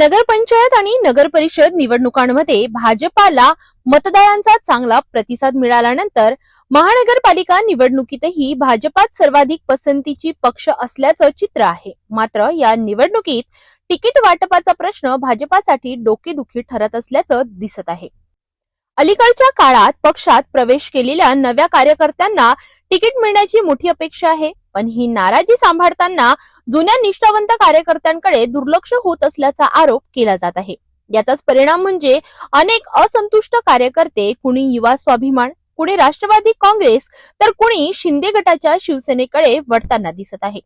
नगरपंचायत आणि नगर परिषद निवडणुकांमध्ये भाजपाला मतदारांचा चांगला प्रतिसाद मिळाल्यानंतर महानगरपालिका निवडणुकीतही भाजपात सर्वाधिक पसंतीची पक्ष असल्याचं चित्र आहे. मात्र या निवडणुकीत तिकीट वाटपाचा प्रश्न भाजपासाठी डोकेदुखी ठरत असल्याचं दिसत आहे. अलीकडच्या काळात पक्षात प्रवेश केलेल्या नव्या कार्यकर्त्यांना तिकीट मिळण्याची मोठी अपेक्षा आहे. पण ही नाराजी सांभाळताना जुन्या निष्ठावंत कार्यकर्त्यांकडे दुर्लक्ष होत असल्याचा आरोप केला जात आहे. याचाच परिणाम म्हणजे अनेक असंतुष्ट कार्यकर्ते कुणी युवा स्वाभिमान कुणी राष्ट्रवादी काँग्रेस तर कुणी शिंदे गटाच्या शिवसेनेकडे वळताना दिसत आहे.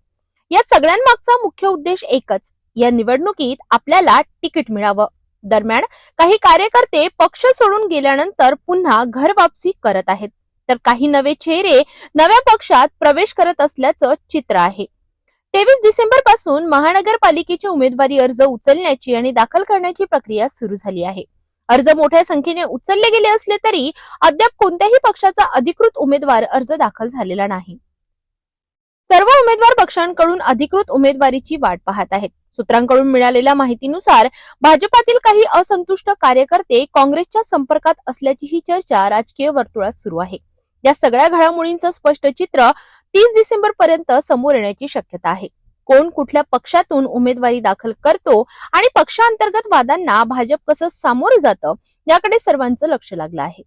या सगळ्यांमागचा मुख्य उद्देश एकच या निवडणुकीत आपल्याला तिकीट मिळावं. दरम्यान काही कार्यकर्ते पक्ष सोडून गेल्यानंतर पुन्हा घर वापसी करत आहेत. तर काही नवे चेहरे नव्या पक्षात प्रवेश करत असल्याचं चित्र आहे. तेवीस डिसेंबरपासून महानगरपालिकेचे उमेदवारी अर्ज उचलण्याची आणि दाखल करण्याची प्रक्रिया सुरू झाली आहे. अर्ज मोठ्या संख्येने उचलले गेले असले तरी अद्याप कोणत्याही पक्षाचा अधिकृत उमेदवार अर्ज दाखल झालेला नाही. सर्व उमेदवार पक्षांकडून अधिकृत उमेदवारीची वाट पाहत आहेत. सूत्रांकडून मिळालेल्या माहितीनुसार भाजपातील काही असंतुष्ट कार्यकर्ते काँग्रेसच्या संपर्कात असल्याचीही चर्चा राजकीय वर्तुळात सुरू आहे. या सगळ्या घडामोडींचं स्पष्ट चित्र तीस डिसेंबर पर्यंत समोर येण्याची शक्यता आहे. कोण कुठल्या पक्षातून उमेदवारी दाखल करतो आणि पक्षांतर्गत वादांना भाजप कसं सामोरं जातं याकडे सर्वांचं लक्ष लागलं आहे.